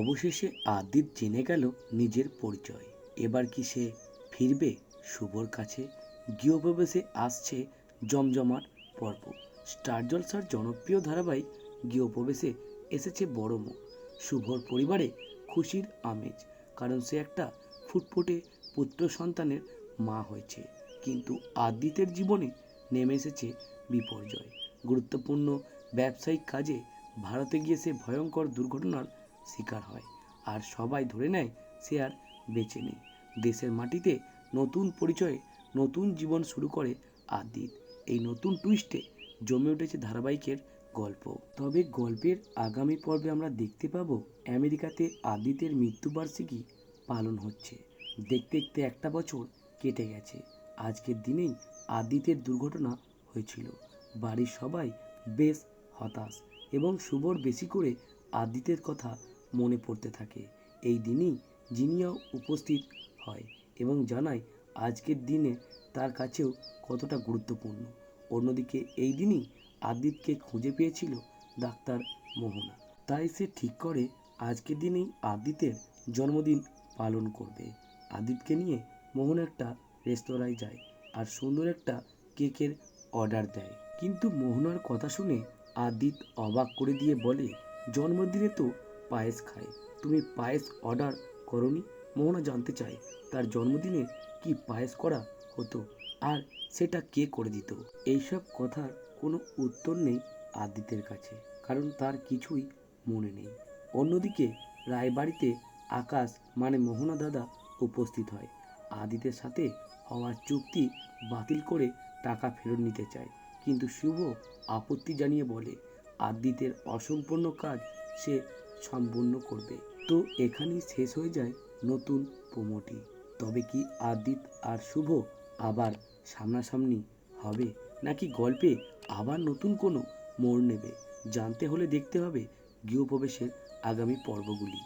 অবশেষে আদিত জেনে গেল নিজের পরিচয়। এবার কি সে ফিরবে? শুভর কাছে গৃহপ্রবেশে আসছে জমজমাট পর্ব। স্টার জলসার জনপ্রিয় ধারাবাহিক গৃহপ্রবেশে এসেছে বড় মুখ শুভর পরিবারে খুশির আমেজ, কারণ সে একটা ফুটফুটে পুত্র সন্তানের মা হয়েছে। কিন্তু আদিতের জীবনে নেমে এসেছে বিপর্যয়। গুরুত্বপূর্ণ ব্যবসায়িক কাজে ভারতে গিয়ে সে ভয়ঙ্কর দুর্ঘটনার শিকার হয়। আর সবাই ধরে নেয় সে আর বেঁচে নেই। দেশের মাটিতে নতুন পরিচয়ে, নতুন জীবন শুরু করে আদিত। এই নতুন টুইস্টে জমে উঠেছে ধারাবাহিকের গল্প। তবে গল্পের আগামী পর্বে আমরা দেখতে পাবো আমেরিকাতে আদিতের মৃত্যুবার্ষিকী পালন হচ্ছে। দেখতে দেখতে একটা বছর কেটে গেছে। আজকের দিনেই আদিতের দুর্ঘটনা হয়েছিল। বাড়ির সবাই বেশ হতাশ এবং শুভর বেশি করে আদিতের কথা মনে পড়তে থাকে। এই দিনই জিনিয়াও উপস্থিত হয় এবং জানায়, আজকের দিনে তার কাছেও কতটা গুরুত্বপূর্ণ। অন্যদিকে এই দিনই আদিতকে খুঁজে পেয়েছিল ডাক্তার মোহনা। তাই সে ঠিক করে, আজকের দিনেই আদিতের জন্মদিন পালন করবে। আদিতকে নিয়ে মোহন একটা রেস্তোরাঁয় যায় আর সুন্দর একটা কেকের অর্ডার দেয়। কিন্তু মোহনার কথা শুনে আদিত অবাক করে দিয়ে বলে, জন্মদিনে তো পায়েস খায়। তুমি পায়েস অর্ডার করনি? মোহনা জানতে চায়, তার জন্মদিনে কি পায়েস করা হতো আর সেটা কে করে দিত? এইসব কথার কোনো উত্তর নেই আদিতের কাছে, কারণ তার কিছুই মনে নেই। অন্যদিকে রায়বাড়িতে আকাশ মানে মোহনা দাদা উপস্থিত হয়। আদিতের সাথে হওয়ার চুক্তি বাতিল করে টাকা ফেরত নিতে চায়, কিন্তু শুভ আপত্তি জানিয়ে বলে আদিতের অসম্পূর্ণ কাজ সে সম্পূর্ণ করবে। তো এখানেই শেষ হয়ে যায় নতুন প্রোমোটি। তবে কি আদিত আর শুভ আবার সামনাসামনি হবে? নাকি গল্পে আবার নতুন কোনো মোড় নেবে? জানতে হলে দেখতে হবে গৃহপ্রবেশের আগামী পর্বগুলি।